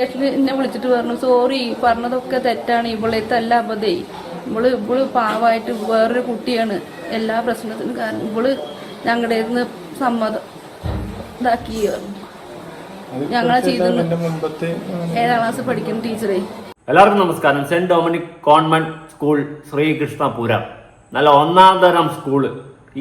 എന്നെ വിളിച്ചിട്ട് പറഞ്ഞു സോറി പറഞ്ഞതൊക്കെ തെറ്റാണ്. ഇവളേത്തല്ല അബദ്ധേ. ഇവൾ ഇവൾ പാവമായിട്ട് വേറൊരു കുട്ടിയാണ്. എല്ലാ പ്രശ്നത്തിനും കാരണം ഇവൾ ഞങ്ങളുടെ നിന്ന് സമ്മതം ഇതാക്കി ഞങ്ങളെ ചെയ്തു മുമ്പത്തെ ഏഴാം ക്ലാസ് പഠിക്കുന്ന ടീച്ചറേ. എല്ലാവർക്കും നമസ്കാരം. Saint Dominic convent school Sreekrishnapuram. നല്ല ഒന്നാം തരം സ്കൂൾ.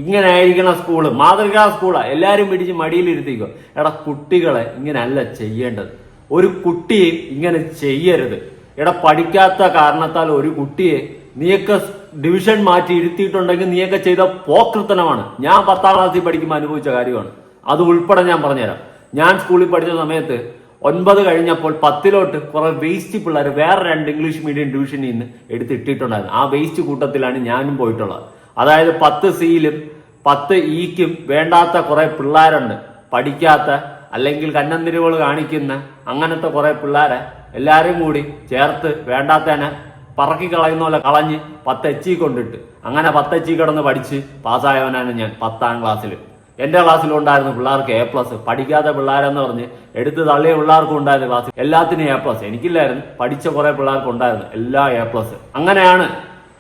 ഇങ്ങനെ ആയിരിക്കണ സ്കൂൾ. മാതൃകാ സ്കൂളാ. എല്ലാരും പിടിച്ച് മടിയിലിരുത്തിക്കോ. എടാ കുട്ടികളെ ഇങ്ങനെ അല്ല ചെയ്യേണ്ടത്. ഒരു കുട്ടിയെ ഇങ്ങനെ ചെയ്യരുത്. എടാ പഠിക്കാത്ത കാരണത്താൽ ഒരു കുട്ടിയെ നീയൊക്കെ ഡിവിഷൻ മാറ്റി ഇരുത്തിയിട്ടുണ്ടെങ്കിൽ നീയൊക്കെ ചെയ്ത പോക്കൃത്തനമാണ് ഞാൻ പത്താം ക്ലാസ്സിൽ പഠിക്കുമ്പോൾ അനുഭവിച്ച കാര്യമാണ്. അത് ഉൾപ്പെടെ ഞാൻ പറഞ്ഞുതരാം. ഞാൻ സ്കൂളിൽ പഠിച്ച സമയത്ത് ഒൻപത് കഴിഞ്ഞപ്പോൾ പത്തിലോട്ട് കുറെ വേസ്റ്റ് പിള്ളേർ വേറെ രണ്ട് ഇംഗ്ലീഷ് മീഡിയം ഡിവിഷനിൽ നിന്ന് എടുത്തിട്ടിട്ടുണ്ടായിരുന്നു. ആ വേസ്റ്റ് കൂട്ടത്തിലാണ് ഞാനും പോയിട്ടുള്ളത്. അതായത് പത്ത് സിയിലും പത്ത് ഇക്കും വേണ്ടാത്ത കുറെ പിള്ളേരുണ്ട്. പഠിക്കാത്ത അല്ലെങ്കിൽ കണ്ണന്തിരിവൾ കാണിക്കുന്ന അങ്ങനത്തെ കുറെ പിള്ളേരെ എല്ലാരും കൂടി ചേർത്ത് വേണ്ടാത്തേനെ പറക്കി കളയുന്ന പോലെ കളഞ്ഞ് പത്ത് എച്ചി കൊണ്ടിട്ട്. അങ്ങനെ പത്ത് എച്ചി കിടന്ന് പഠിച്ച് പാസ്സായവനാണ് ഞാൻ പത്താം ക്ലാസ്സിൽ എന്റെ ക്ലാസ്സിലുണ്ടായിരുന്ന പിള്ളേർക്ക് എ പ്ലസ്. പഠിക്കാത്ത പിള്ളേരെന്ന് പറഞ്ഞ് എടുത്ത് തള്ളിയ പിള്ളേർക്കും ഉണ്ടായിരുന്ന ക്ലാസ്. എല്ലാത്തിനും എ പ്ലസ്. എനിക്കില്ലായിരുന്നു. പഠിച്ച കുറെ പിള്ളേർക്ക് ഉണ്ടായിരുന്നു എല്ലാ എ പ്ലസ്. അങ്ങനെയാണ്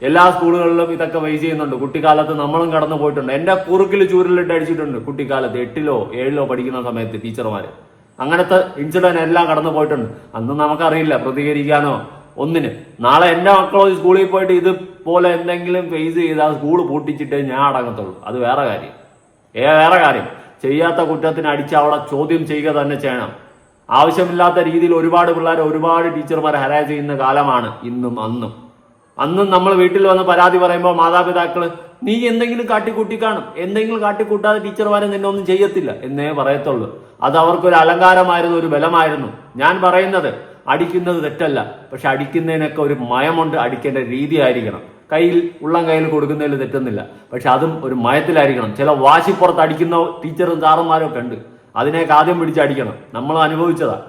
എല്ലാ സ്കൂളുകളിലും ഇതൊക്കെ വൈസ് ചെയ്യുന്നുണ്ട്. കുട്ടിക്കാലത്ത് നമ്മളും കടന്നു പോയിട്ടുണ്ട്. എന്റെ കുറുക്കിൽ ചൂരിലിട്ട് അടിച്ചിട്ടുണ്ട്. കുട്ടിക്കാലത്ത് എട്ടിലോ ഏഴിലോ പഠിക്കുന്ന സമയത്ത് ടീച്ചർമാര്. അങ്ങനത്തെ ഇൻസിഡന്റ് എല്ലാം കടന്നു പോയിട്ടുണ്ട്. അന്ന് നമുക്കറിയില്ല പ്രതികരിക്കാനോ ഒന്നിന്. നാളെ എന്റെ മക്കളോ സ്കൂളിൽ പോയിട്ട് ഇതുപോലെ എന്തെങ്കിലും ഫേസ് ചെയ്താൽ സ്കൂൾ പൂട്ടിച്ചിട്ടേ ഞാൻ അടങ്ങത്തുള്ളൂ. അത് വേറെ കാര്യം. ഏ വേറെ കാര്യം. ചെയ്യാത്ത കുറ്റത്തിന് അടിച്ച് അവിടെ ചോദ്യം ചെയ്യുക തന്നെ ചെയ്യണം. ആവശ്യമില്ലാത്ത രീതിയിൽ ഒരുപാട് പിള്ളേരെ ഒരുപാട് ടീച്ചർമാർ ഹരാജ് ചെയ്യുന്ന കാലമാണ് ഇന്നും അന്നും. അന്നും നമ്മൾ വീട്ടിൽ വന്ന് പരാതി പറയുമ്പോൾ മാതാപിതാക്കൾ നീ എന്തെങ്കിലും കാട്ടിക്കൂട്ടി കാണും. എന്തെങ്കിലും കാട്ടിക്കൂട്ടാതെ ടീച്ചർമാരെ നിന്നെ ഒന്നും ചെയ്യത്തില്ല. എന്നേ പറയത്തുള്ളൂ. അത് അവർക്കൊരു അലങ്കാരമായിരുന്നു ഒരു ബലമായിരുന്നു. ഞാൻ പറയുന്നത് അടിക്കുന്നത് തെറ്റല്ല. പക്ഷെ അടിക്കുന്നതിനൊക്കെ ഒരു മയമുണ്ട് അടിക്കേണ്ട രീതി ആയിരിക്കണം കയ്യിൽ ഉള്ളം കയ്യിൽ കൊടുക്കുന്നതിൽ തെറ്റുന്നില്ല പക്ഷെ അതും ഒരു മയത്തിലായിരിക്കണം. ചില വാശിപ്പുറത്ത് അടിക്കുന്ന ടീച്ചറും സാറുമാരും ഒക്കെ ഉണ്ട്. അതിനെയൊക്കെ ആദ്യം പിടിച്ച് അടിക്കണം. നമ്മൾ അനുഭവിച്ചതാ.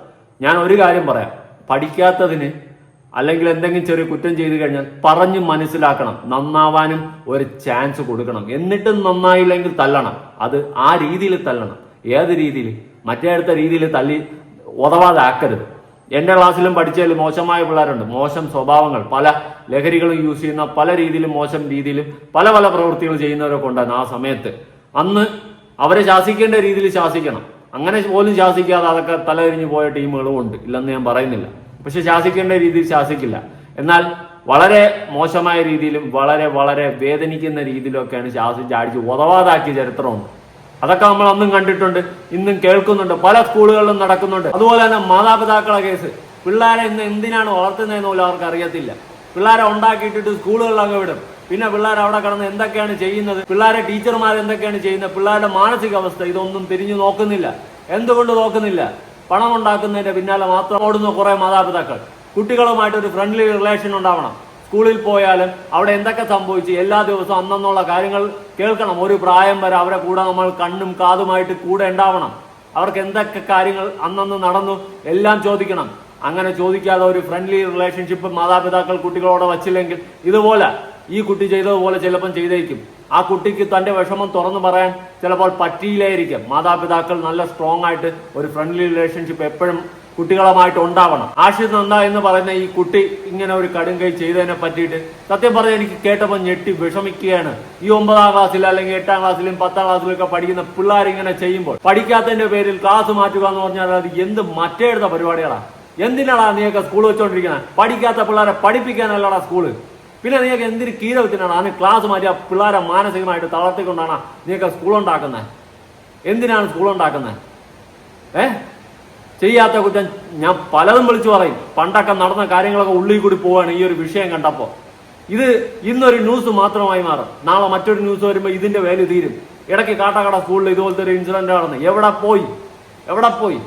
ഞാൻ ഒരു കാര്യം പറയാം. പഠിക്കാത്തതിന് അല്ലെങ്കിൽ എന്തെങ്കിലും ചെറിയ കുറ്റം ചെയ്തു കഴിഞ്ഞാൽ പറഞ്ഞ് മനസ്സിലാക്കണം. നന്നാവാനും ഒരു ചാൻസ് കൊടുക്കണം. എന്നിട്ടും നന്നായില്ലെങ്കിൽ തല്ലണം. അത് ആ രീതിയിൽ തല്ലണം. ഏത് രീതിയിൽ? മറ്റേ അടുത്ത രീതിയിൽ തല്ലി ഉതവാതെ ആക്കരുത്. ക്ലാസ്സിലും പഠിച്ചതിൽ മോശമായ പിള്ളേരുണ്ട്. മോശം സ്വഭാവങ്ങൾ. പല ലഹരികളും യൂസ് ചെയ്യുന്ന പല രീതിയിലും മോശം രീതിയിലും പല പല പ്രവൃത്തികൾ ചെയ്യുന്നവരൊക്കെ ഉണ്ടായിരുന്നു ആ സമയത്ത്. അന്ന് അവരെ ശാസിക്കേണ്ട രീതിയിൽ ശാസിക്കണം. അങ്ങനെ പോലും ശാസിക്കാതെ അതൊക്കെ തലതിരിഞ്ഞു പോയ ടീമുകളും ഉണ്ട്. ഇല്ലെന്ന് ഞാൻ പറയുന്നില്ല. പക്ഷെ ശാസിക്കേണ്ട രീതിയിൽ ശാസിക്കില്ല. എന്നാൽ വളരെ മോശമായ രീതിയിലും വളരെ വളരെ വേദനിക്കുന്ന രീതിയിലൊക്കെയാണ് ശാസിച്ച് അടിച്ച് ഉതവാതാക്കിയ ചരിത്രമുണ്ട്. അതൊക്കെ നമ്മൾ അന്നും കണ്ടിട്ടുണ്ട് ഇന്നും കേൾക്കുന്നുണ്ട് പല സ്കൂളുകളിലും നടക്കുന്നുണ്ട്. അതുപോലെ തന്നെ മാതാപിതാക്കളെ കേസ്. പിള്ളേരെ ഇന്ന് എന്തിനാണ് വളർത്തുന്നതെന്ന് പോലും അവർക്ക് അറിയത്തില്ല. പിള്ളേരെ ഉണ്ടാക്കിയിട്ടിട്ട് സ്കൂളുകളിലൊക്കെ വിടും. പിന്നെ പിള്ളേർ അവിടെ കിടന്ന് എന്തൊക്കെയാണ് ചെയ്യുന്നത്? പിള്ളേരെ ടീച്ചർമാർ എന്തൊക്കെയാണ് ചെയ്യുന്നത്? പിള്ളേരുടെ മാനസികാവസ്ഥ ഇതൊന്നും തിരിഞ്ഞു നോക്കുന്നില്ല. എന്തുകൊണ്ട് നോക്കുന്നില്ല? പണം ഉണ്ടാക്കുന്നതിന്റെ പിന്നാലെ മാത്രം ഓടുന്ന കുറെ മാതാപിതാക്കൾ. കുട്ടികളുമായിട്ട് ഒരു ഫ്രണ്ട്ലി റിലേഷൻ ഉണ്ടാവണം. സ്കൂളിൽ പോയാലും അവിടെ എന്തൊക്കെ സംഭവിച്ചു എല്ലാ ദിവസവും അന്നന്നുള്ള കാര്യങ്ങൾ കേൾക്കണം. ഒരു പ്രായം വരെ അവരെ കൂടെ നമ്മൾ കണ്ണും കാതുമായിട്ട് കൂടെ ഉണ്ടാവണം. അവർക്ക് എന്തൊക്കെ കാര്യങ്ങൾ അന്നന്ന് നടന്നു എല്ലാം ചോദിക്കണം. അങ്ങനെ ചോദിക്കാതെ ഒരു ഫ്രണ്ട്ലി റിലേഷൻഷിപ്പ് മാതാപിതാക്കൾ കുട്ടികളോട് വച്ചില്ലെങ്കിൽ ഇതുപോലെ ഈ കുട്ടി ചെയ്തതുപോലെ ചിലപ്പം ചെയ്തേക്കും. ആ കുട്ടിക്ക് തന്റെ വിഷമം തുറന്നു പറയാൻ ചിലപ്പോൾ പറ്റിയില്ലായിരിക്കും. മാതാപിതാക്കൾ നല്ല സ്ട്രോങ് ആയിട്ട് ഒരു ഫ്രണ്ട്ലി റിലേഷൻഷിപ്പ് എപ്പോഴും കുട്ടികളുമായിട്ട് ഉണ്ടാവണം. ആഷിദ് നന്ദ എന്ന് പറയുന്ന ഈ കുട്ടി ഇങ്ങനെ ഒരു കടും കൈ ചെയ്തതിനെ പറ്റിയിട്ട് സത്യം പറഞ്ഞാൽ എനിക്ക് കേട്ടപ്പോൾ ഞെട്ടി വിഷമിക്കുകയാണ്. ഈ ഒമ്പതാം ക്ലാസ്സിൽ അല്ലെങ്കിൽ എട്ടാം ക്ലാസ്സിലും പത്താം ക്ലാസ്സിലും ഒക്കെ പഠിക്കുന്ന പിള്ളേർ ഇങ്ങനെ ചെയ്യുമ്പോൾ പഠിക്കാത്തതിന്റെ പേരിൽ ക്ലാസ് മാറ്റുക എന്ന് പറഞ്ഞാൽ അത് എന്ത് മറ്റേടുത്ത പരിപാടികളാ? എന്തിനാടാ നീയൊക്കെ സ്കൂൾ വെച്ചോണ്ടിരിക്കുന്നത് പഠിക്കാത്ത പിള്ളേരെ പഠിപ്പിക്കാനല്ലടാ സ്കൂൾ പിന്നെ നിങ്ങൾക്ക് എന്തിന് കീഴ വെച്ചിട്ടാണ് അതിന് ക്ലാസ് മാറ്റിയ പിള്ളേരെ മാനസികമായിട്ട് തളർത്തിക്കൊണ്ടാണ് നിങ്ങൾക്ക് സ്കൂൾ ഉണ്ടാക്കുന്നത്. എന്തിനാണ് സ്കൂൾ ഉണ്ടാക്കുന്നത്? ഏ? ചെയ്യാത്ത കുറ്റം ഞാൻ പലതും വിളിച്ചു പറയും. പണ്ടൊക്കെ നടന്ന കാര്യങ്ങളൊക്കെ ഉള്ളിൽ കൂടി പോവാണ് ഈ ഒരു വിഷയം കണ്ടപ്പോൾ ഇത് ഇന്നൊരു ന്യൂസ് മാത്രമായി മാറും. നാളെ മറ്റൊരു ന്യൂസ് വരുമ്പോൾ ഇതിന്റെ വേല തീരും. ഇടയ്ക്ക് കാട്ടാക്കട സ്കൂളിൽ ഇതുപോലത്തെ ഒരു ഇൻസിഡന്റ് നടന്നു. എവിടെ പോയി? എവിടെ പോയി?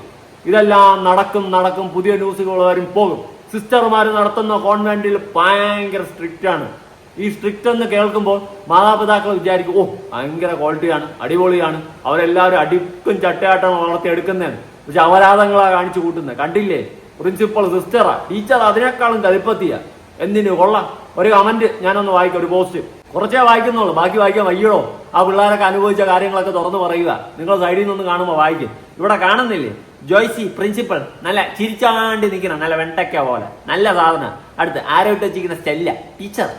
ഇതെല്ലാം നടക്കും നടക്കും. പുതിയ ന്യൂസുകൾ വരും പോകും. സിസ്റ്റർമാർ നടത്തുന്ന കോൺവെന്റിൽ ഭയങ്കര സ്ട്രിക്റ്റ് ആണ്. ഈ സ്ട്രിക്റ്റ് എന്ന് കേൾക്കുമ്പോൾ മാതാപിതാക്കൾ വിചാരിക്കും ഓ ഭയങ്കര ക്വാളിറ്റിയാണ് അടിപൊളിയാണ്. അവരെല്ലാവരും അടിക്കും ചട്ടയാട്ടം വളർത്തിയെടുക്കുന്നതാണ് പക്ഷെ അപരാധങ്ങളാ കാണിച്ചു കൂട്ടുന്നത്. കണ്ടില്ലേ? പ്രിൻസിപ്പൾ സിസ്റ്ററാ ടീച്ചർ അതിനേക്കാളും കലിപ്പത്തിയ എന്തിനു? കൊള്ളാം. ഒരു കമന്റ് ഞാനൊന്ന് വായിക്കാം ഒരു പോസ്റ്റ് കുറച്ചേ വായിക്കുന്നുള്ളൂ. ബാക്കി വായിക്കാൻ വയ്യോ ആ പിള്ളേരൊക്കെ അനുഭവിച്ച കാര്യങ്ങളൊക്കെ തുറന്നു പറയുക. നിങ്ങൾ സൈഡിൽ നിന്ന് കാണുമ്പോൾ വായിക്കും. ഇവിടെ കാണുന്നില്ലേ? ജോയ്സി പ്രിൻസിപ്പൽ നല്ല ചിരിച്ചാണ്ട് നിൽക്കണം. നല്ല വെണ്ടയ്ക്ക പോലെ. നല്ല സാധനം. അടുത്ത് ആരോ ഇട്ട് വെച്ചിരിക്കുന്ന സ്റ്റെല്ല? ടീച്ചർ.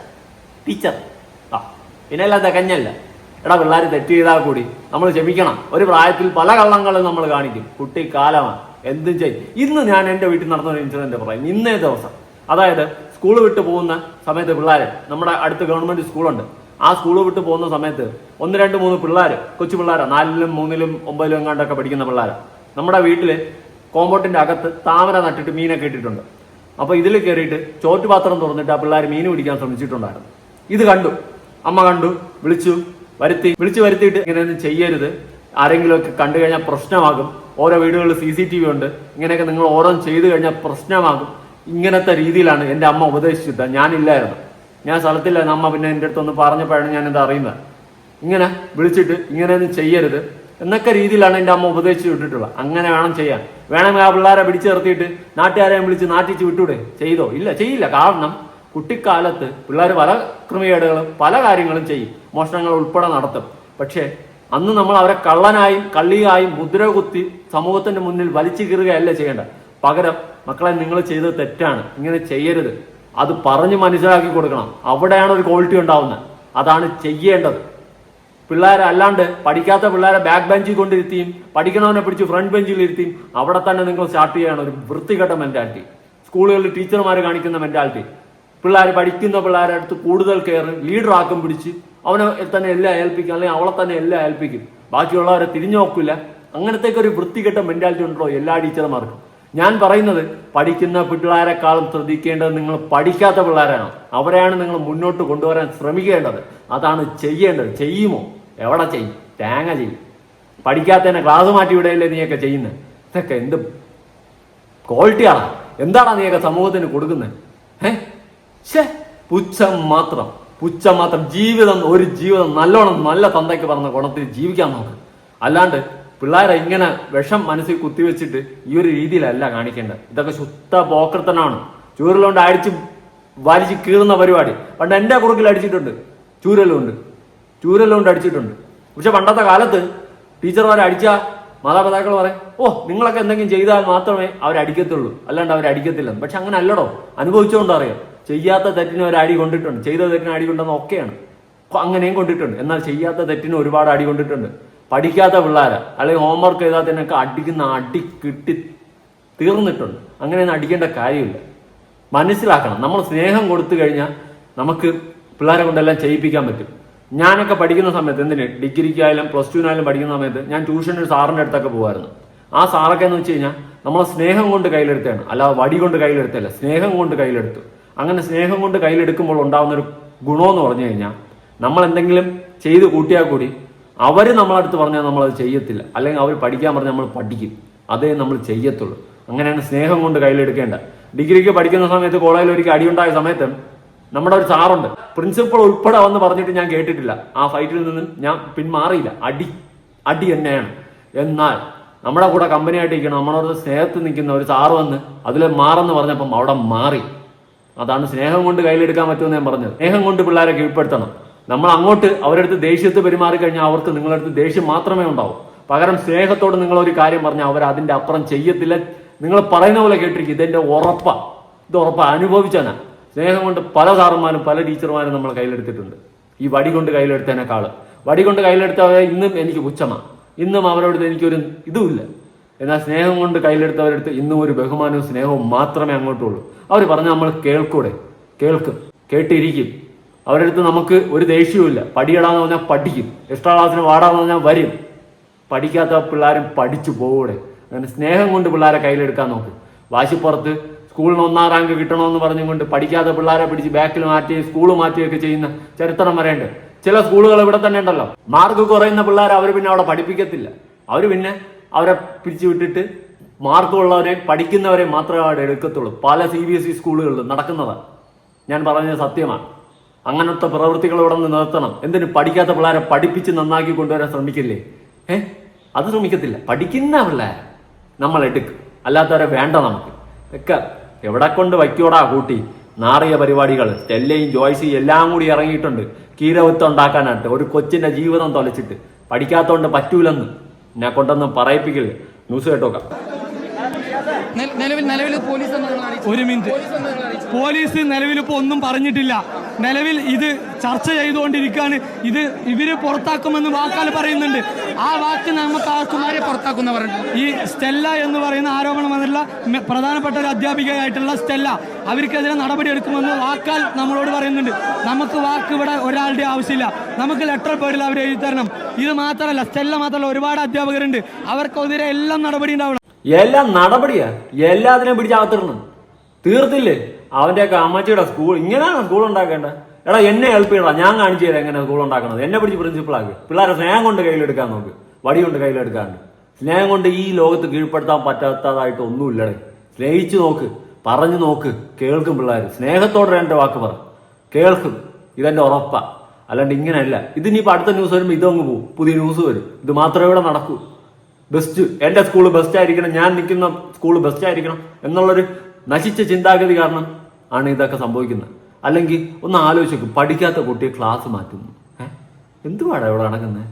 ടീച്ചർ. ആ പിന്നെ അല്ലാത്ത കഞ്ഞല്ല എടാ പിള്ളേർ തെറ്റ് ചെയ്താൽ കൂടി. നമ്മൾ ക്ഷമിക്കണം. ഒരു പ്രായത്തിൽ പല കള്ളങ്ങളും നമ്മൾ കാണിക്കും. കുട്ടി കാലമാണ് എന്തും ചെയ്യും. ഇന്ന് ഞാൻ എന്റെ വീട്ടിൽ നടന്ന ഒരു ഇൻസിഡന്റ് പറയും. ഇന്നേ ദിവസം. അതായത് സ്കൂൾ വിട്ട് പോകുന്ന സമയത്ത് പിള്ളേർ നമ്മുടെ അടുത്ത് ഗവൺമെന്റ് സ്കൂളുണ്ട് ആ സ്കൂൾ വിട്ട് പോകുന്ന സമയത്ത് ഒന്ന് രണ്ട് മൂന്ന് പിള്ളേർ കൊച്ചു പിള്ളേരാണ് നാലിലും മൂന്നിലും ഒമ്പതിലും എങ്ങാണ്ടൊക്കെ പഠിക്കുന്ന പിള്ളേരാ. നമ്മുടെ വീട്ടിൽ കോമ്പോട്ടിന്റെ അകത്ത് താമര നട്ടിട്ട് മീനൊക്കെ ഇട്ടിട്ടുണ്ട്. അപ്പോൾ ഇതിൽ കയറിയിട്ട് ചോറ്റുപാത്രം തുറന്നിട്ട് ആ പിള്ളേർ മീൻ പിടിക്കാൻ ശ്രമിച്ചിട്ടുണ്ടായിരുന്നു. ഇത് കണ്ടു. അമ്മ കണ്ടു വിളിച്ചു വരുത്തി. വിളിച്ചു വരുത്തിയിട്ട് ഇങ്ങനെയൊന്നും ചെയ്യരുത്. ആരെങ്കിലുമൊക്കെ കണ്ടു കഴിഞ്ഞാൽ പ്രശ്നമാകും. ഓരോ വീടുകളിൽ സി സി ടി വി ഉണ്ട്. ഇങ്ങനെയൊക്കെ നിങ്ങൾ ഓരോന്ന് ചെയ്തു കഴിഞ്ഞാൽ പ്രശ്നമാകും. ഇങ്ങനത്തെ രീതിയിലാണ് എന്റെ അമ്മ ഉപദേശിച്ചത്. ഞാനില്ലായിരുന്നു. ഞാൻ സ്ഥലത്തില്ലായിരുന്നു. അമ്മ പിന്നെ എന്റെ അടുത്തൊന്ന് പറഞ്ഞപ്പോഴാണ് ഞാൻ ഇത് അറിയുന്നത്. ഇങ്ങനെ വിളിച്ചിട്ട് ഇങ്ങനെയൊന്നും ചെയ്യരുത്. എന്നൊക്കെ രീതിയിലാണ് എന്റെ അമ്മ ഉപദേശിച്ച് വിട്ടിട്ടുള്ളത്. അങ്ങനെ വേണം ചെയ്യാൻ. വേണമെങ്കിൽ ആ പിള്ളേരെ പിടിച്ചു നിർത്തിയിട്ട് നാട്ടുകാരെയും വിളിച്ച് നാട്ടിച്ച് വിട്ടൂടെ? ചെയ്തോ? ഇല്ല ചെയ്യില്ല. കാരണം കുട്ടിക്കാലത്ത് പിള്ളേർ പല ക്രമീകേടുകളും പല കാര്യങ്ങളും ചെയ്യും. മോഷണങ്ങൾ ഉൾപ്പെടെ നടത്തും. പക്ഷേ അന്ന് നമ്മൾ അവരെ കള്ളനായും കള്ളിയായും മുദ്ര കുത്തി സമൂഹത്തിന്റെ മുന്നിൽ വലിച്ചു കീറുകയല്ല ചെയ്യേണ്ട പകരം മക്കളെ നിങ്ങൾ ചെയ്തത് തെറ്റാണ്. ഇങ്ങനെ ചെയ്യരുത്. അത് പറഞ്ഞ് മനസ്സിലാക്കി കൊടുക്കണം. അവിടെയാണ് ഒരു ക്വാളിറ്റി ഉണ്ടാവുന്നത്. അതാണ് ചെയ്യേണ്ടത്. പിള്ളേരെ അല്ലാണ്ട് പഠിക്കാത്ത പിള്ളേരെ ബാക്ക് ബെഞ്ചിൽ കൊണ്ടിരുത്തിയും പഠിക്കണവനെ പിടിച്ച് ഫ്രണ്ട് ബെഞ്ചിൽ ഇരുത്തിയും അവിടെ തന്നെ നിങ്ങൾ സ്റ്റാർട്ട് ചെയ്യണം ഒരു വൃത്തികെട്ട മെന്റാലിറ്റി സ്കൂളുകളിൽ ടീച്ചർമാർ കാണിക്കുന്ന മെന്റാലിറ്റി പിള്ളേർ പഠിക്കുന്ന പിള്ളേരെ അടുത്ത് കൂടുതൽ കെയർ ലീഡർ ആക്കും പിടിച്ച് അവനെ തന്നെ എല്ലാം ഏൽപ്പിക്കും അല്ലെങ്കിൽ അവളെ തന്നെ എല്ലാം ഏൽപ്പിക്കും. ബാക്കിയുള്ളവരെ തിരിഞ്ഞു നോക്കില്ല അങ്ങനത്തേക്കൊരു വൃത്തികെട്ട മെന്റാലിറ്റി ഉണ്ടോ എല്ലാ ടീച്ചർമാർക്കും ഞാൻ പറയുന്നത് പഠിക്കുന്ന പിള്ളേരെക്കാളും ശ്രദ്ധിക്കേണ്ടത് നിങ്ങൾ പഠിക്കാത്ത പിള്ളേരാണ്. അവരെയാണ് നിങ്ങൾ മുന്നോട്ട് കൊണ്ടുവരാൻ ശ്രമിക്കേണ്ടത്. അതാണ് ചെയ്യേണ്ടത്. ചെയ്യുമോ? എവിടെ ചെയ്യും? തേങ്ങ ചെയ്യും. പഠിക്കാത്തതിനെ ക്ലാസ് മാറ്റി വിടയല്ലേ നീയൊക്കെ ചെയ്യുന്നത് ഇതൊക്കെ എന്ത് ക്വാളിറ്റിയാണ് എന്താടാ നീയൊക്കെ സമൂഹത്തിന് കൊടുക്കുന്നത് ഏ പുച്ഛം മാത്രം. പുച്ഛം മാത്രം. ജീവിതം ഒരു ജീവിതം നല്ലോണം നല്ല തന്തയ്ക്ക് പറഞ്ഞ ഗുണത്തിൽ ജീവിക്കാൻ നോക്ക്. അല്ലാണ്ട് പിള്ളേരെ ഇങ്ങനെ വിഷം മനസ്സിൽ കുത്തിവെച്ചിട്ട് ഈ ഒരു രീതിയിലല്ല കാണിക്കേണ്ടത്. ഇതൊക്കെ ശുദ്ധ പോക്കർത്തനാണ് ചൂരലുകൊണ്ട് അടിച്ച് വലിച്ച് കീറുന്ന പരിപാടി. പണ്ട് എന്റെ കുറുക്കിൽ അടിച്ചിട്ടുണ്ട്. ചൂരലുണ്ട് ചൂരലുകൊണ്ട് അടിച്ചിട്ടുണ്ട്. പക്ഷെ പണ്ടത്തെ കാലത്ത് ടീച്ചർമാരെ അടിച്ച മാതാപിതാക്കൾ പറയും ഓ നിങ്ങളൊക്കെ എന്തെങ്കിലും ചെയ്താൽ മാത്രമേ അവർ അടിക്കത്തുള്ളൂ. അല്ലാണ്ട് അവർ അടിക്കത്തില്ല. പക്ഷെ അങ്ങനെ അല്ലടോ അനുഭവിച്ചുകൊണ്ട് അറിയാം. ചെയ്യാത്ത തെറ്റിന് ഒരു അടി കൊണ്ടിട്ടുണ്ട്. ചെയ്ത തെറ്റിന് അടി കൊണ്ടെന്ന് ഒക്കെയാണ്. അങ്ങനെയും കൊണ്ടിട്ടുണ്ട്. എന്നാൽ ചെയ്യാത്ത തെറ്റിന് ഒരുപാട് അടി കൊണ്ടിട്ടുണ്ട്. പഠിക്കാത്ത പിള്ളേരെ. അല്ലെങ്കിൽ ഹോംവർക്ക് ചെയ്താൽ തന്നെയൊക്കെ അടിക്കുന്ന അടി കിട്ടി തീർന്നിട്ടുണ്ട്. അങ്ങനെയൊന്നും അടിക്കേണ്ട കാര്യമില്ല. മനസ്സിലാക്കണം. നമ്മൾ സ്നേഹം കൊടുത്തു കഴിഞ്ഞാൽ നമുക്ക് പിള്ളേരെ കൊണ്ടെല്ലാം ചെയ്യിപ്പിക്കാൻ പറ്റും. ഞാനൊക്കെ പഠിക്കുന്ന സമയത്ത് എന്തിന്? ഡിഗ്രിക്കായാലും പ്ലസ് ടുവിനായാലും പഠിക്കുന്ന സമയത്ത് ഞാൻ ട്യൂഷൻ ഒരു സാറിന്റെ അടുത്തൊക്കെ പോകുമായിരുന്നു ആ സാറൊക്കെ എന്ന് വെച്ച് കഴിഞ്ഞാൽ നമ്മളെ സ്നേഹം കൊണ്ട് കയ്യിലെടുത്താണ് അല്ലാതെ വടി കൊണ്ട് കയ്യിലെടുത്തല്ല. സ്നേഹം കൊണ്ട് കയ്യിലെടുത്തു. അങ്ങനെ സ്നേഹം കൊണ്ട് കയ്യിലെടുക്കുമ്പോൾ ഉണ്ടാകുന്ന ഒരു ഗുണമെന്ന് പറഞ്ഞു കഴിഞ്ഞാൽ നമ്മൾ എന്തെങ്കിലും ചെയ്ത് കൂട്ടിയാൽ കൂടി അവർ നമ്മളടുത്ത് പറഞ്ഞാൽ നമ്മളത് ചെയ്യത്തില്ല. അല്ലെങ്കിൽ അവർ പഠിക്കാൻ പറഞ്ഞാൽ നമ്മൾ പഠിക്കും. അതേ നമ്മൾ ചെയ്യത്തുള്ളൂ. അങ്ങനെയാണ് സ്നേഹം കൊണ്ട് കയ്യിലെടുക്കേണ്ട. ഡിഗ്രിക്ക് പഠിക്കുന്ന സമയത്ത് കോളേജിൽ ഒരിക്കൽ അടിയുണ്ടായ സമയത്ത് നമ്മുടെ ഒരു സാറുണ്ട്. പ്രിൻസിപ്പൾ ഉൾപ്പെടെ വന്ന് പറഞ്ഞിട്ട് ഞാൻ കേട്ടിട്ടില്ല. ആ ഫൈറ്റിൽ നിന്ന് ഞാൻ പിന്മാറിയില്ല. അടി അടി തന്നെയാണ് എന്നാൽ നമ്മുടെ കൂടെ കമ്പനി ആയിട്ട് ഇരിക്കണം നമ്മളോട് സ്നേഹത്ത് നിൽക്കുന്ന ഒരു സാറ് വന്ന് അതിൽ മാറെന്ന് പറഞ്ഞപ്പം അവിടെ മാറി. അതാണ് സ്നേഹം കൊണ്ട് കയ്യിലെടുക്കാൻ പറ്റുമെന്ന് ഞാൻ പറഞ്ഞത്. സ്നേഹം കൊണ്ട് പിള്ളേരെ കീഴ്പ്പെടുത്തണം. നമ്മൾ അങ്ങോട്ട് അവരടുത്ത് ദേഷ്യത്ത് പെരുമാറി കഴിഞ്ഞാൽ അവർക്ക് നിങ്ങളടുത്ത് ദേഷ്യം മാത്രമേ ഉണ്ടാവൂ. പകരം സ്നേഹത്തോട് നിങ്ങൾ ഒരു കാര്യം പറഞ്ഞാൽ അവർ അതിന്റെ അപ്പുറം ചെയ്യത്തില്ല. നിങ്ങൾ പറയുന്ന പോലെ കേട്ടിരിക്കും ഇതെന്റെ ഉറപ്പാ. ഇത് ഉറപ്പാ. അനുഭവിച്ചാണ് സ്നേഹം കൊണ്ട് പല സാറന്മാരും പല ടീച്ചർമാരും നമ്മൾ കയ്യിലെടുത്തിട്ടുണ്ട്. ഈ വടി കൊണ്ട് കയ്യിലെടുത്തതിനേക്കാൾ വടി കൊണ്ട് കയ്യിലെടുത്തവരെ ഇന്നും എനിക്ക് പുച്ഛമാണ് ഇന്നും അവരോട് എനിക്കൊരു ഇതുമില്ല. എന്നാൽ സ്നേഹം കൊണ്ട് കയ്യിലെടുത്തവരെടുത്ത് ഇന്നും ഒരു ബഹുമാനവും സ്നേഹവും മാത്രമേ അങ്ങോട്ടുള്ളൂ. അവർ പറഞ്ഞാൽ നമ്മൾ കേൾക്കൂടെ? കേൾക്കും. കേട്ടിരിക്കും. അവരുടെ അടുത്ത് നമുക്ക് ഒരു ദേഷ്യവുമില്ല. പടിയിടാന്ന് പറഞ്ഞാൽ പഠിക്കും. എക്സ്ട്രാ ക്ലാസ്സിന് വാടാന്ന് പറഞ്ഞാൽ വരും. പഠിക്കാത്ത പിള്ളേരും പഠിച്ചു പോകൂടെ അങ്ങനെ സ്നേഹം കൊണ്ട് പിള്ളേരെ കയ്യിലെടുക്കാൻ നോക്ക്. വാശിപ്പുറത്ത് സ്കൂളിന് ഒന്നാം റാങ്ക് കിട്ടണമെന്ന് പറഞ്ഞുകൊണ്ട് പഠിക്കാത്ത പിള്ളേരെ പിടിച്ച് ബാക്കിൽ മാറ്റി സ്കൂൾ മാറ്റുകയൊക്കെ ചെയ്യുന്ന ചരിത്രം വരേണ്ട ചില സ്കൂളുകൾ ഇവിടെ തന്നെ ഉണ്ടല്ലോ. മാർക്ക് കുറയുന്ന പിള്ളേരെ അവർ പിന്നെ അവിടെ പഠിപ്പിക്കത്തില്ല. അവർ പിന്നെ അവരെ പിരിച്ചു വിട്ടിട്ട് മാർക്കുള്ളവരെ പഠിക്കുന്നവരെ മാത്രമേ അവിടെ എടുക്കത്തുള്ളൂ. പല സി ബി എസ് ഇ സ്കൂളുകളിലും നടക്കുന്നതാണ് ഞാൻ പറഞ്ഞത് സത്യമാണ്. അങ്ങനത്തെ പ്രവൃത്തികൾ ഇവിടെ നിന്ന് നിർത്തണം. എന്തിനു പഠിക്കാത്ത പിള്ളേരെ പഠിപ്പിച്ച് നന്നാക്കി കൊണ്ടുവരാൻ ശ്രമിക്കില്ലേ? ഏ? അത് ശ്രമിക്കത്തില്ല. പഠിക്കുന്ന പിള്ളേരെ നമ്മൾ എടുക്കും. അല്ലാത്തവരെ വേണ്ട നമുക്ക്. ഒക്കെ എവിടെ കൊണ്ട് വയ്ക്കോടാ കൂട്ടി? നാറിയ പരിപാടികൾ സ്റ്റെല്ലയും ജോയ്സും എല്ലാം കൂടി ഇറങ്ങിയിട്ടുണ്ട്. കീരവിത്ത് ഉണ്ടാക്കാനായിട്ട് ഒരു കൊച്ചിന്റെ ജീവിതം തൊലച്ചിട്ട്. പഠിക്കാത്തോണ്ട് പറ്റൂലെന്ന് എന്നെ കൊണ്ടൊന്നും പറയിപ്പിക്കില്ല. ന്യൂസ് കേട്ടോക്കാം. നില- നിലവിൽ നിലവിൽ പോലീസ് ഒരു മിനിറ്റ്. പോലീസ് നിലവിലിപ്പോൾ ഒന്നും പറഞ്ഞിട്ടില്ല. നിലവിൽ ഇത് ചർച്ച ചെയ്തുകൊണ്ടിരിക്കുകയാണ്. ഇത് ഇവർ പുറത്താക്കുമെന്ന് വാക്കാൽ പറയുന്നുണ്ട്. ആ വാക്ക് നമുക്ക് ആർക്കും ആരെ പുറത്താക്കുന്നവർ? ഈ സ്റ്റെല്ല എന്ന് പറയുന്ന ആരോപണം വന്നിട്ടുള്ള പ്രധാനപ്പെട്ട ഒരു അധ്യാപികയായിട്ടുള്ള സ്റ്റെല്ല. അവർക്കെതിരെ നടപടി എടുക്കുമെന്ന് വാക്കാൽ നമ്മളോട് പറയുന്നുണ്ട്. നമുക്ക് വാക്ക് ഇവിടെ ഒരാളുടെ ആവശ്യമില്ല. നമുക്ക് ലെറ്റർ പേരിൽ അവർ എഴുതി തരണം. ഇത് മാത്രമല്ല സ്റ്റെല്ല മാത്രമല്ല ഒരുപാട് അധ്യാപകരുണ്ട്. അവർക്കെതിരെ എല്ലാം നടപടി ഉണ്ടാവണം. എല്ലാം നടപടിയാ. എല്ലാത്തിനെയും പിടിച്ച് അകത്തിടണം. തീർത്തില്ലേ? അവന്റെയൊക്കെ അമ്മച്ചിയുടെ സ്കൂൾ ഇങ്ങനെയാണ് സ്കൂൾ ഉണ്ടാക്കേണ്ടത്. എടാ എന്നെ ഹെൽപ്പ് ഞാൻ കാണിച്ചു തരാം എങ്ങനെ സ്കൂൾ ഉണ്ടാക്കണത് എന്നെ പിടിച്ച് പ്രിൻസിപ്പൾ ആക്കി. പിള്ളേരെ സ്നേഹം കൊണ്ട് കയ്യിലെടുക്കാൻ നോക്ക്. വടി കൊണ്ട് കയ്യിലെടുക്കാണ്ട്. സ്നേഹം കൊണ്ട് ഈ ലോകത്ത് കീഴ്പ്പെടുത്താൻ പറ്റാത്തതായിട്ട് ഒന്നുമില്ലടേ. സ്നേഹിച്ചു നോക്ക്. പറഞ്ഞു നോക്ക്. കേൾക്കും പിള്ളേർ സ്നേഹത്തോടെ എന്റെ വാക്ക് പറ. കേൾക്കും. ഇതെന്റെ ഉറപ്പാ. അല്ലാണ്ട് ഇങ്ങനെയല്ല. ഇതിനിപ്പോ അടുത്ത ന്യൂസ് വരുമ്പോൾ ഇതങ്ങ് പോകും പുതിയ ന്യൂസ് വരും. ഇത് മാത്രമേ ഇവിടെ നടക്കൂ. ബെസ്റ്റ് എന്റെ സ്കൂൾ ബെസ്റ്റ് ആയിരിക്കണം. ഞാൻ നിൽക്കുന്ന സ്കൂൾ ബെസ്റ്റ് ആയിരിക്കണം. എന്നുള്ളൊരു നശിച്ച ചിന്താഗതി കാരണം ആണ് ഇതൊക്കെ സംഭവിക്കുന്നത്. അല്ലെങ്കിൽ ഒന്ന് ആലോചിക്കും പഠിക്കാത്ത കുട്ടിയെ ക്ലാസ് മാറ്റുന്നു. എന്തുവാടാ ഇവിടെ നടക്കുന്നത്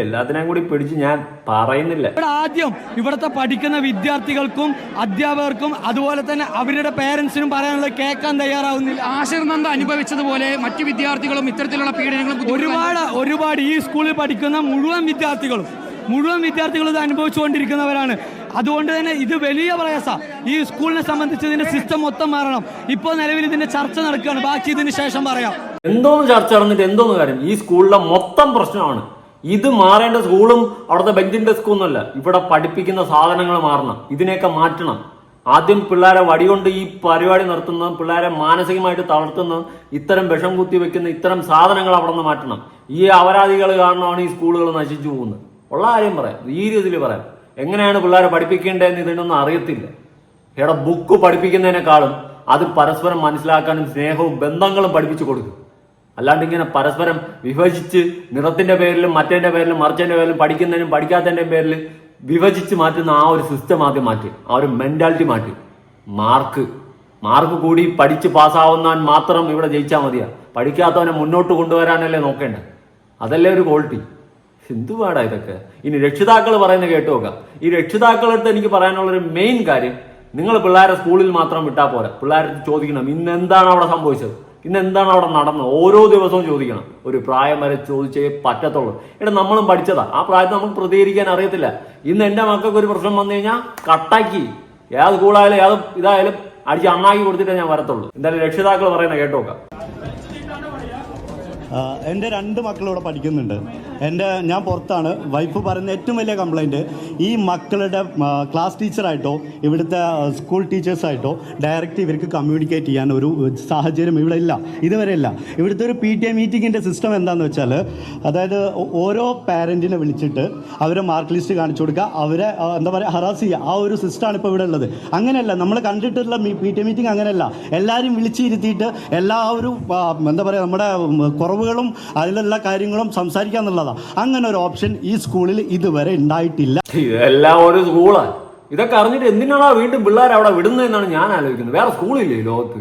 എല്ലാത്തിനെയും കൂടി പിടിച്ച് ഞാൻ പറയുന്നില്ല. ഇവിടെ ആദ്യം ഇവിടുത്തെ പഠിക്കുന്ന വിദ്യാർത്ഥികൾക്കും അധ്യാപകർക്കും അതുപോലെ തന്നെ അവരുടെ പേരൻസിനും പറയാനുള്ളത് കേൾക്കാൻ തയ്യാറാവുന്നില്ല. ആശിർ നന്ദ അനുഭവിച്ചതുപോലെ മറ്റു വിദ്യാർത്ഥികളും ഇത്തരത്തിലുള്ള പീഡനങ്ങളും ഒരുപാട് ഒരുപാട് ഈ സ്കൂളിൽ പഠിക്കുന്ന മുഴുവൻ വിദ്യാർത്ഥികളും മുഴുവൻ വിദ്യാർത്ഥികളും ഇത് അനുഭവിച്ചുകൊണ്ടിരിക്കുന്നവരാണ്. അതുകൊണ്ട് തന്നെ ഇത് വലിയ പ്രയാസമാണ് ഈ സ്കൂളിനെ സംബന്ധിച്ച് ഇതിന്റെ സിസ്റ്റം മൊത്തം മാറണം. ഇപ്പോൾ നിലവിൽ ഇതിന്റെ ചർച്ച നടക്കുകയാണ്. ബാക്കി ഇതിന് ശേഷം പറയാം. എന്തോന്ന് ചർച്ച നടന്നിട്ട് എന്തോന്ന് കാര്യം? ഈ സ്കൂളിലെ മൊത്തം പ്രശ്നമാണ്. ഇത് മാറേണ്ട സ്കൂളും അവിടുത്തെ ബെഞ്ചിന്റെ ഡെസ്കും ഇവിടെ പഠിപ്പിക്കുന്ന സാധനങ്ങൾ മാറണം. ഇതിനെയൊക്കെ മാറ്റണം. ആദ്യം പിള്ളേരെ വടികൊണ്ട് ഈ പരിപാടി നടത്തുന്ന പിള്ളേരെ മാനസികമായിട്ട് തളർത്തുന്ന ഇത്തരം വിഷം കുത്തി വെക്കുന്ന ഇത്തരം സാധനങ്ങൾ അവിടെ നിന്ന് മാറ്റണം. ഈ അപരാധികൾ കാരണമാണ് ഈ സ്കൂളുകൾ നശിച്ചു പോകുന്നത്. ഉള്ള കാര്യം പറയാം. ഈ രീതിയിൽ പറയാം. എങ്ങനെയാണ് പിള്ളേരെ പഠിപ്പിക്കേണ്ടതെന്ന് ഇതിനൊന്നും അറിയത്തില്ല. എടാ ബുക്ക് പഠിപ്പിക്കുന്നതിനേക്കാളും അത് പരസ്പരം മനസ്സിലാക്കാനും സ്നേഹവും ബന്ധങ്ങളും പഠിപ്പിച്ചു കൊടുക്കും. അല്ലാണ്ട് ഇങ്ങനെ പരസ്പരം വിഭജിച്ച് നിറത്തിന്റെ പേരിലും മറ്റേന്റെ പേരിലും മറിച്ചതിന്റെ പേരിലും പഠിക്കുന്നതിനും പഠിക്കാത്തതിന്റെ പേരിൽ വിഭജിച്ച് മാറ്റുന്ന ആ ഒരു സിസ്റ്റം ആദ്യം മാറ്റി. ആ ഒരു മെന്റാലിറ്റി മാറ്റി. മാർക്ക് മാർക്ക് കൂടി പഠിച്ച് പാസ്സാവുന്നവൻ മാത്രം ഇവിടെ ജയിച്ചാൽ മതിയാ. പഠിക്കാത്തവനെ മുന്നോട്ട് കൊണ്ടുവരാനല്ലേ നോക്കേണ്ടത്. അതല്ലേ ഒരു ക്വാളിറ്റി എന്തുവാടാ ഇതൊക്കെ? ഇനി രക്ഷിതാക്കൾ പറയുന്ന കേട്ടു നോക്കാം. ഈ രക്ഷിതാക്കളടുത്ത് എനിക്ക് പറയാനുള്ളൊരു മെയിൻ കാര്യം നിങ്ങൾ പിള്ളേരെ സ്കൂളിൽ മാത്രം വിട്ടാൽ പോരാ. പിള്ളേരെ ചോദിക്കണം ഇന്ന് എന്താണ് അവിടെ സംഭവിച്ചത്? ഇന്ന് എന്താണ് അവിടെ നടന്നത്? ഓരോ ദിവസവും ചോദിക്കണം. ഒരു പ്രായം വരെ ചോദിച്ചേ പറ്റത്തുള്ളൂ. എടാ നമ്മളും പഠിച്ചതാ. ആ പ്രായത്തിൽ നമുക്ക് പ്രതികരിക്കാൻ അറിയത്തില്ല. ഇന്ന് എന്റെ മക്കൾക്ക് ഒരു പ്രശ്നം വന്നു കഴിഞ്ഞാൽ കട്ടാക്കി. ഏത് സ്കൂളായാലും ഏത് ഇതായാലും അടിച്ച് അണ്ണാക്കി കൊടുത്തിട്ടേ ഞാൻ വരത്തുള്ളൂ. എന്തായാലും രക്ഷിതാക്കൾ പറയുന്ന കേട്ടോക്കാം എന്റെ രണ്ട് മക്കൾ ഇവിടെ പഠിക്കുന്നുണ്ട്. എന്റെ ഞാൻ പുറത്താണ്. വൈഫ് പറയുന്ന ഏറ്റവും വലിയ കംപ്ലൈന്റ് ഈ മക്കളുടെ ക്ലാസ് ടീച്ചറായിട്ടോ ഇവിടുത്തെ സ്കൂൾ ടീച്ചേഴ്സായിട്ടോ ഡയറക്റ്റ് ഇവർക്ക് കമ്മ്യൂണിക്കേറ്റ് ചെയ്യാൻ ഒരു സാഹചര്യം ഇവിടെ ഇല്ല. ഇതുവരെ ഇല്ല. ഇവിടുത്തെ ഒരു പി ടി എ മീറ്റിങ്ങിന്റെ സിസ്റ്റം എന്താണെന്ന് വെച്ചാൽ അതായത് ഓരോ പാരന്റിനെ വിളിച്ചിട്ട് അവരെ മാർക്ക് ലിസ്റ്റ് കാണിച്ചു കൊടുക്കുക. അവരെ എന്താ പറയുക ഹറാസ് ചെയ്യുക. ആ ഒരു സിസ്റ്റമാണ് ഇപ്പോൾ ഇവിടെ ഉള്ളത്. അങ്ങനെയല്ല നമ്മൾ കണ്ടിട്ടുള്ള പി ടി എ മീറ്റിംഗ് അങ്ങനെയല്ല. എല്ലാവരും വിളിച്ചിരുത്തിയിട്ട് എല്ലാവരും ഒരു എന്താ പറയുക നമ്മുടെ കുറവുകളും അതിലുള്ള കാര്യങ്ങളും സംസാരിക്കുക എന്നുള്ളതാണ് അങ്ങനെ ഒരു ഓപ്ഷൻ ഈ സ്കൂളിൽ ഇതുവരെ ഉണ്ടായിട്ടില്ല. ഇതെല്ലാം ഒരു സ്കൂളാണ് ഇതൊക്കെ അറിഞ്ഞിട്ട് എന്തിനാണോ വീണ്ടും പിള്ളേർ അവിടെ വിടുന്നതെന്നാണ് ഞാൻ ആലോചിക്കുന്നത്. വേറെ സ്കൂളില്ലേ ലോകത്ത്?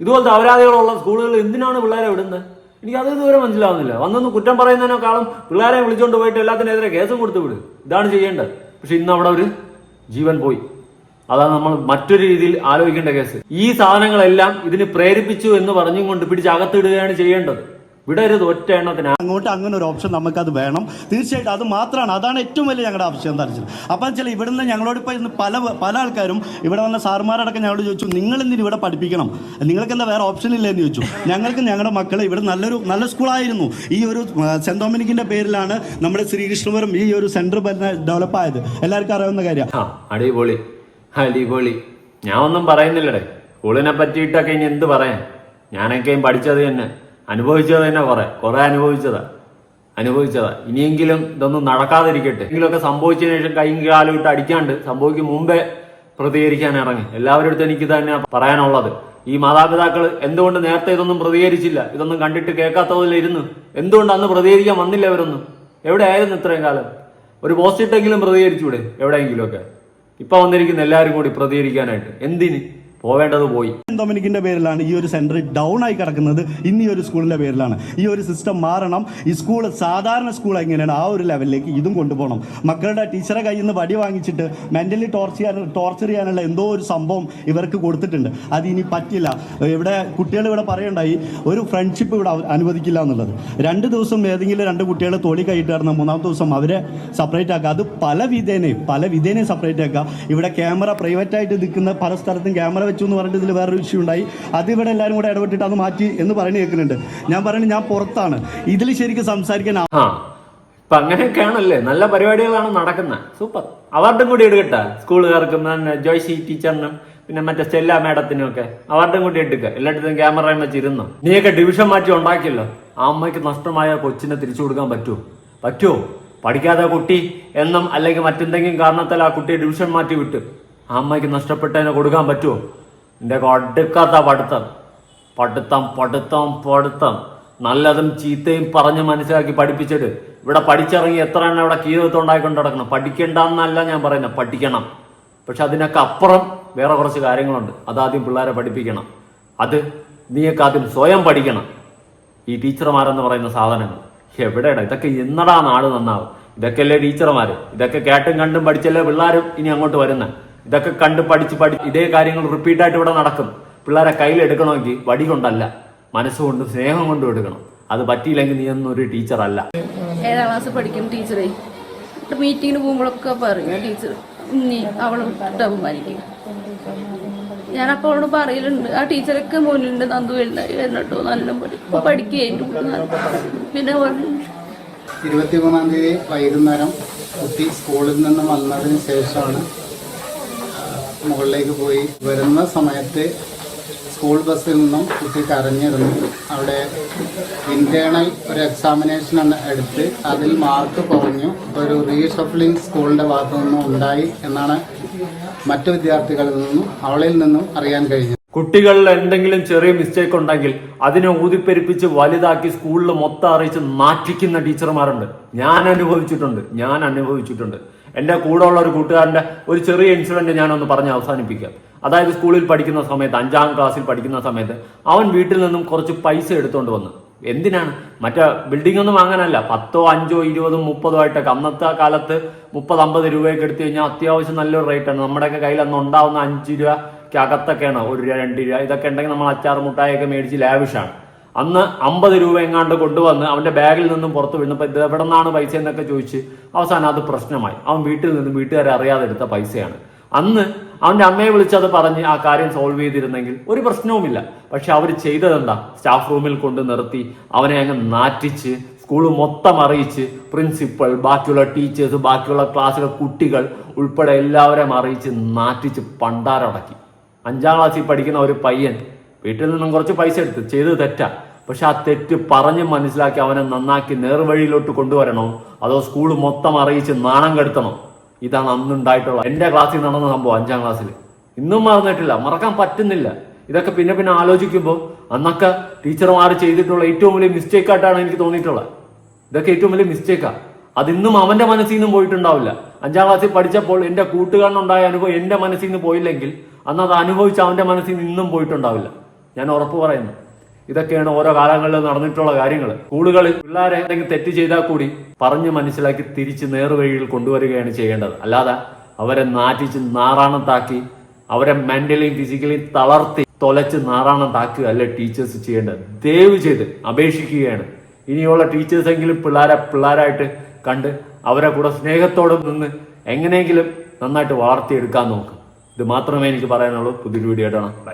ഇതുപോലത്തെ അപരാധികളുള്ള സ്കൂളുകൾ എന്തിനാണ് പിള്ളേരെ വിടുന്നത്? എനിക്ക് അത് ഇതുവരെ മനസ്സിലാവുന്നില്ല. വന്നൊന്ന് കുറ്റം പറയുന്നതിനേക്കാളും പിള്ളേരെ വിളിച്ചുകൊണ്ട് പോയിട്ട് എല്ലാത്തിനെതിരെ കേസും കൊടുത്തു വിട്. ഇതാണ് ചെയ്യേണ്ടത്. പക്ഷെ ഇന്ന് അവിടെ ഒരു ജീവൻ പോയി. അതാണ് നമ്മൾ മറ്റൊരു രീതിയിൽ ആലോചിക്കേണ്ട കേസ്. ഈ സാധനങ്ങളെല്ലാം ഇതിന് പ്രേരിപ്പിച്ചു എന്ന് പറഞ്ഞും കൊണ്ട് പിടിച്ച് അകത്തിടുകയാണ് ചെയ്യേണ്ടത്. വിടരുത് ഒറ്റ എണ്ണത്തിന്. അങ്ങോട്ട് അങ്ങനെ ഒരു ഓപ്ഷൻ നമുക്കത് വേണം. തീർച്ചയായിട്ടും അത് മാത്രമാണ്. അതാണ് ഏറ്റവും വലിയ ഞങ്ങളുടെ ആവശ്യം എന്താ വെച്ചാൽ. അപ്പം ചില ഇവിടുന്ന് ഞങ്ങളോട് ഇപ്പോൾ ഇന്ന് പല പല ആൾക്കാരും ഇവിടെ വന്ന സാർമാരടക്കം ഞങ്ങളോട് ചോദിച്ചു നിങ്ങൾ എന്തിനു ഇവിടെ പഠിപ്പിക്കണം. നിങ്ങൾക്ക് എന്താ വേറെ ഓപ്ഷൻ ഇല്ല എന്ന് ചോദിച്ചു. ഞങ്ങൾക്ക് ഞങ്ങളുടെ മക്കളെ ഇവിടെ നല്ലൊരു നല്ല സ്കൂളായിരുന്നു. ഈ ഒരു സെന്റ് സെന്റ് ഡൊമിനിക്കിന്റെ പേരിലാണ് നമ്മുടെ ശ്രീകൃഷ്ണപുരം ഈ ഒരു സെന്റർ ഡെവലപ്പ് ആയത് എല്ലാവർക്കും അറിയാവുന്ന കാര്യം. ആ അടിപൊളി. അടിപൊളി. ഞാൻ ഒന്നും പറയുന്നില്ലടേ. സ്കൂളിനെ പറ്റിയിട്ടൊക്കെ ഇനി എന്ത് പറയാൻ? ഞാനൊക്കെയും പഠിച്ചത് തന്നെ. അനുഭവിച്ചത് തന്നെ കുറെ. കുറെ അനുഭവിച്ചതാ. അനുഭവിച്ചതാ. ഇനിയെങ്കിലും ഇതൊന്നും നടക്കാതിരിക്കട്ടെ. എങ്കിലൊക്കെ സംഭവിച്ചതിന് ശേഷം കൈയും കാലും ഇട്ട് അടിക്കാണ്ട് സംഭവിക്കും മുമ്പേ പ്രതികരിക്കാൻ ഇറങ്ങി. എല്ലാവരുടെ എനിക്ക് തന്നെ പറയാനുള്ളത്. ഈ മാതാപിതാക്കൾ എന്തുകൊണ്ട് നേരത്തെ ഇതൊന്നും പ്രതികരിച്ചില്ല? ഇതൊന്നും കണ്ടിട്ട് കേൾക്കാത്തതിൽ ഇരുന്ന് എന്തുകൊണ്ട് അന്ന് പ്രതികരിക്കാൻ വന്നില്ല അവരൊന്നും എവിടെയായിരുന്നു ഇത്രയും കാലം? ഒരു പോസ്റ്റ് ഇട്ടെങ്കിലും എവിടെയെങ്കിലും ഒക്കെ ഇപ്പൊ വന്നിരിക്കുന്ന എല്ലാവരും കൂടി പ്രതികരിക്കാനായിട്ട്. എന്തിന്? പോവേണ്ടത് പോയി. ഡൊമിനിക്കിന്റെ പേരിലാണ് ഈ ഒരു സെന്റർ ഡൗൺ ആയി കിടക്കുന്നത്. ഇന്ന് ഈ ഒരു സ്കൂളിന്റെ പേരിലാണ്. ഈ ഒരു സിസ്റ്റം മാറണം. ഈ സ്കൂൾ സാധാരണ സ്കൂൾ എങ്ങനെയാണ്? ആ ഒരു ലെവലിലേക്ക് ഇതും കൊണ്ടുപോകണം. മക്കളുടെ ടീച്ചറെ കയ്യിൽ നിന്ന് വടി വാങ്ങിച്ചിട്ട് മെന്റലി ടോർച്ചർ ചെയ്യാൻ ടോർച്ചർ ചെയ്യാനുള്ള എന്തോ ഒരു സംഭവം ഇവർക്ക് കൊടുത്തിട്ടുണ്ട്. അത് ഇനി പറ്റില്ല. ഇവിടെ കുട്ടികൾ ഇവിടെ പറയണ്ടായി ഒരു ഫ്രണ്ട്ഷിപ്പ് ഇവിടെ അനുവദിക്കില്ല എന്നുള്ളത്. രണ്ട് ദിവസം ഏതെങ്കിലും രണ്ട് കുട്ടികൾ തൊളി കൈയിട്ട് കിടന്ന മൂന്നാമത്തെ ദിവസം അവരെ സെപ്പറേറ്റ് ആക്കുക. അത് പല വിധേനയും പല വിധേനയും സെപ്പറേറ്റ് ആക്കുക. ഇവിടെ ക്യാമറ പ്രൈവറ്റ് ആയിട്ട് നിൽക്കുന്ന പല സ്ഥലത്തും ക്യാമറ വെച്ചു എന്ന് പറഞ്ഞിട്ട് ഇതിൽ വേറൊരു ഇഷ്യൂ ഉണ്ടായി. അതിവിടെ എല്ലാവരും കൂടെ ഇടപെട്ടിട്ട് അത് മാറ്റി എന്ന് പറഞ്ഞു കേൾക്കുന്നുണ്ട്. ഞാൻ പറയുന്നത് ഞാൻ പുറത്താണ്. ഇതിൽ ശരിക്കും സംസാരിക്കാൻ ഇപ്പൊ അങ്ങനെയൊക്കെയാണല്ലേ? നല്ല പരിപാടികളാണ് നടക്കുന്നത് സൂപ്പർ. അവാർഡും കൂടി എടുക്കട്ടെ? സ്കൂളുകാർക്കും ജോയ്സി ടീച്ചറിനും പിന്നെ മറ്റേ സ്റ്റെല്ല മാഡത്തിനും ഒക്കെ അവാർഡും കൂടി എടുക്കുക. എല്ലായിടത്തും ക്യാമറയും വെച്ചിരുന്നു നീയൊക്കെ ഡിവിഷൻ മാറ്റി ഉണ്ടാക്കിയല്ലോ? ആ അമ്മയ്ക്ക് നഷ്ടമായ കൊച്ചിനെ തിരിച്ചു കൊടുക്കാൻ പറ്റുമോ? പറ്റുമോ? പഠിക്കാതെ കുട്ടി എന്നും അല്ലെങ്കിൽ മറ്റെന്തെങ്കിലും കാരണത്താൽ ആ കുട്ടിയെ ഡിവിഷൻ മാറ്റി വിട്ട് ആ അമ്മയ്ക്ക് നഷ്ടപ്പെട്ടതിനെ കൊടുക്കാൻ പറ്റുമോ? എന്റെ അടുക്കാത്ത പഠിത്തം. പഠിത്തം പഠിത്തം പഠിത്തം. നല്ലതും ചീത്തയും പറഞ്ഞ് മനസ്സിലാക്കി പഠിപ്പിച്ചിട്ട് ഇവിടെ പഠിച്ചിറങ്ങി എത്ര എണ്ണം ഇവിടെ കീഴത്ത് ഉണ്ടായിക്കൊണ്ട് നടക്കണം. പഠിക്കണ്ടെന്നല്ല ഞാൻ പറയുന്നത് പഠിക്കണം. പക്ഷെ അതിനൊക്കെ അപ്പുറം വേറെ കുറച്ച് കാര്യങ്ങളുണ്ട്. അതാദ്യം പിള്ളേരെ പഠിപ്പിക്കണം. അത് നീയൊക്കെ ആദ്യം സ്വയം പഠിക്കണം. ഈ ടീച്ചർമാരെന്ന് പറയുന്ന സാധനങ്ങൾ. എവിടെയാണ് ഇതൊക്കെ എന്നടാ നാട് നന്നാവും. ഇതൊക്കെയല്ലേ ടീച്ചർമാർ ഇതൊക്കെ കേട്ടും കണ്ടും പഠിച്ചല്ലേ പിള്ളേരും ഇനി അങ്ങോട്ട് വരുന്നത് ഇതൊക്കെ കണ്ട് പഠിച്ച് പഠി ഇതേ കാര്യങ്ങൾ റിപ്പീറ്റായിട്ട് ഇവിടെ നടക്കും. പിള്ളേരെ കയ്യിലെടുക്കണമെങ്കിൽ വടി കൊണ്ടല്ല. മനസ്സുകൊണ്ടും സ്നേഹം കൊണ്ടും എടുക്കണം. അത് പറ്റിയില്ലെങ്കിൽ നീ ഒന്നും ഒരു ടീച്ചറല്ല ഏഴാം ക്ലാസ് പഠിക്കും ടീച്ചറേ മീറ്റിങ്ങിന് പോകുമ്പോഴൊക്കെ പറഞ്ഞു ടീച്ചർ ഇനി അവളെ വിട്ടിട്ട് അപമാനിക്കുക ഞാനപ്പോൾ അവളോട് പറയലുണ്ട് ആ ടീച്ചറൊക്കെ മുന്നിലുണ്ട് നന്ദു വരണട്ടോ നല്ല പഠിക്കും പിന്നെ പറഞ്ഞു ഇരുപത്തിമൂന്നാം തീയതി വൈകുന്നേരം കുട്ടി സ്കൂളിൽ നിന്ന് വന്നതിന് ശേഷമാണ് മുകളിലേക്ക് പോയി വരുന്ന സമയത്ത് സ്കൂൾ ബസ്സിൽ നിന്നും കുട്ടി കരഞ്ഞിരുന്നു. അവിടെ ഇന്റേണൽ ഒരു എക്സാമിനേഷൻ എടുത്ത് അതിൽ മാർക്ക് കുറഞ്ഞു. ഒരു റീഷഫ്ലിംഗ് സ്കൂളിന്റെ ഭാഗത്തു നിന്നും ഉണ്ടായി എന്നാണ് മറ്റു വിദ്യാർത്ഥികളിൽ നിന്നും അവളിൽ നിന്നും അറിയാൻ കഴിഞ്ഞത്. കുട്ടികളിൽ എന്തെങ്കിലും ചെറിയ മിസ്റ്റേക്ക് ഉണ്ടെങ്കിൽ അതിനെ ഊതിപ്പെരിപ്പിച്ച് വലുതാക്കി സ്കൂളിൽ മൊത്തം അറിയിച്ച് നാറ്റിക്കുന്ന ടീച്ചർമാരുണ്ട് ഞാൻ അനുഭവിച്ചിട്ടുണ്ട്. ഞാൻ അനുഭവിച്ചിട്ടുണ്ട്. എന്റെ കൂടെ ഉള്ള ഒരു കൂട്ടുകാരന്റെ ഒരു ചെറിയ ഇൻസിഡന്റ് ഞാനൊന്ന് പറഞ്ഞ് അവസാനിപ്പിക്കാം. അതായത് സ്കൂളിൽ പഠിക്കുന്ന സമയത്ത് അഞ്ചാം ക്ലാസ്സിൽ പഠിക്കുന്ന സമയത്ത് അവൻ വീട്ടിൽ നിന്നും കുറച്ച് പൈസ എടുത്തുകൊണ്ട് വന്നു. എന്തിനാണ്? മറ്റേ ബിൽഡിംഗ് ഒന്നും വാങ്ങാനല്ല. പത്തോ അഞ്ചോ ഇരുപതും മുപ്പതോ ആയിട്ടൊക്കെ. അന്നത്തെ കാലത്ത് മുപ്പത് അമ്പത് രൂപയൊക്കെ എടുത്തു കഴിഞ്ഞാൽ അത്യാവശ്യം നല്ലൊരു റേറ്റാണ് നമ്മുടെയൊക്കെ കയ്യിൽ അന്ന് ഉണ്ടാവുന്ന അഞ്ച് രൂപയ്ക്ക് അകത്തൊക്കെയാണ്. ഒരു രൂപ രണ്ട് രൂപ. ഇതൊക്കെ ഉണ്ടെങ്കിൽ നമ്മൾ അച്ചാർ മുട്ടായൊക്കെ മേടിച്ച് ലാവിഷാണ് അന്ന് അമ്പത് രൂപ എങ്ങാണ്ട് കൊണ്ടുവന്ന് അവന്റെ ബാഗിൽ നിന്നും പുറത്ത് വീണപ്പോൾ ഇത് എവിടെ നിന്നാണ് പൈസ എന്നൊക്കെ ചോദിച്ച് അവസാനം അത് പ്രശ്നമായി. അവൻ വീട്ടിൽ നിന്നും വീട്ടുകാരെ അറിയാതെ എടുത്ത പൈസയാണ്. അന്ന് അവന്റെ അമ്മയെ വിളിച്ചത് പറഞ്ഞ് ആ കാര്യം സോൾവ് ചെയ്തിരുന്നെങ്കിൽ ഒരു പ്രശ്നവുമില്ല. പക്ഷെ അവർ ചെയ്തതെന്താ? സ്റ്റാഫ് റൂമിൽ കൊണ്ട് നിർത്തി അവനെ അങ്ങ് നാറ്റിച്ച് സ്കൂൾ മൊത്തം അറിയിച്ച് പ്രിൻസിപ്പൾ ബാക്കിയുള്ള ടീച്ചേഴ്സ് ബാക്കിയുള്ള ക്ലാസ്സിലെ കുട്ടികൾ ഉൾപ്പെടെ എല്ലാവരെയും അറിയിച്ച് നാറ്റിച്ച് പണ്ടാരടക്കി. അഞ്ചാം ക്ലാസ്സിൽ പഠിക്കുന്ന ഒരു പയ്യൻ വീട്ടിൽ നിന്നും കുറച്ച് പൈസ എടുത്ത് ചെയ്ത് തെറ്റാ. പക്ഷെ ആ തെറ്റ് പറഞ്ഞ് മനസ്സിലാക്കി അവനെ നന്നാക്കി നേർവഴിയിലോട്ട് കൊണ്ടുവരണോ? അതോ സ്കൂൾ മൊത്തം അറിയിച്ച് നാണം കെടുത്തണോ? ഇതാണ് അന്നുണ്ടായിട്ടുള്ള എന്റെ ക്ലാസ്സിൽ നടന്ന സംഭവം അഞ്ചാം ക്ലാസ്സിൽ. ഇന്നും മറന്നിട്ടില്ല. മറക്കാൻ പറ്റുന്നില്ല. ഇതൊക്കെ പിന്നെ പിന്നെ ആലോചിക്കുമ്പോൾ അന്നൊക്കെ ടീച്ചർമാർ ചെയ്തിട്ടുള്ള ഏറ്റവും വലിയ മിസ്റ്റേക്ക് ആയിട്ടാണ് എനിക്ക് തോന്നിയിട്ടുള്ളത്. ഇതൊക്കെ ഏറ്റവും വലിയ മിസ്റ്റേക്കാ അതിന്നും അവന്റെ മനസ്സിൽ നിന്നും പോയിട്ടുണ്ടാവില്ല. അഞ്ചാം ക്ലാസ്സിൽ പഠിച്ചപ്പോൾ എന്റെ കൂട്ടുകാരനുണ്ടായ അനുഭവം എന്റെ മനസ്സിൽ നിന്ന് പോയില്ലെങ്കിൽ അന്ന് അത് അനുഭവിച്ച് അവന്റെ മനസ്സിൽ നിന്നും പോയിട്ടുണ്ടാവില്ല. ഞാൻ ഉറപ്പ് പറയുന്നു. ഇതൊക്കെയാണ് ഓരോ കാലങ്ങളിൽ നടന്നിട്ടുള്ള കാര്യങ്ങൾ. സ്കൂളുകളിൽ പിള്ളേരെ എന്തെങ്കിലും തെറ്റ് ചെയ്താൽ കൂടി പറഞ്ഞ് മനസ്സിലാക്കി തിരിച്ച് നേർവഴിയിൽ കൊണ്ടുവരികയാണ് ചെയ്യേണ്ടത്. അല്ലാതെ അവരെ നാറ്റിച്ച് നാറാണത്താക്കി അവരെ മെന്റലിയും ഫിസിക്കലിയും തളർത്തി തൊലച്ച് നാറാണത്താക്കുക അല്ല ടീച്ചേഴ്സ് ചെയ്യേണ്ടത്. ദയവ് ചെയ്ത് അപേക്ഷിക്കുകയാണ്. ഇനിയുള്ള ടീച്ചേഴ്സ് എങ്കിലും പിള്ളേരെ പിള്ളേരായിട്ട് കണ്ട് അവരെ കൂടെ സ്നേഹത്തോടെ നിന്ന് എങ്ങനെയെങ്കിലും നന്നായിട്ട് വളർത്തിയെടുക്കാൻ നോക്കും. ഇത് മാത്രമേ എനിക്ക് പറയാനുള്ളൂ. പുതിയൊരു വീഡിയോ ആയിട്ടാണ്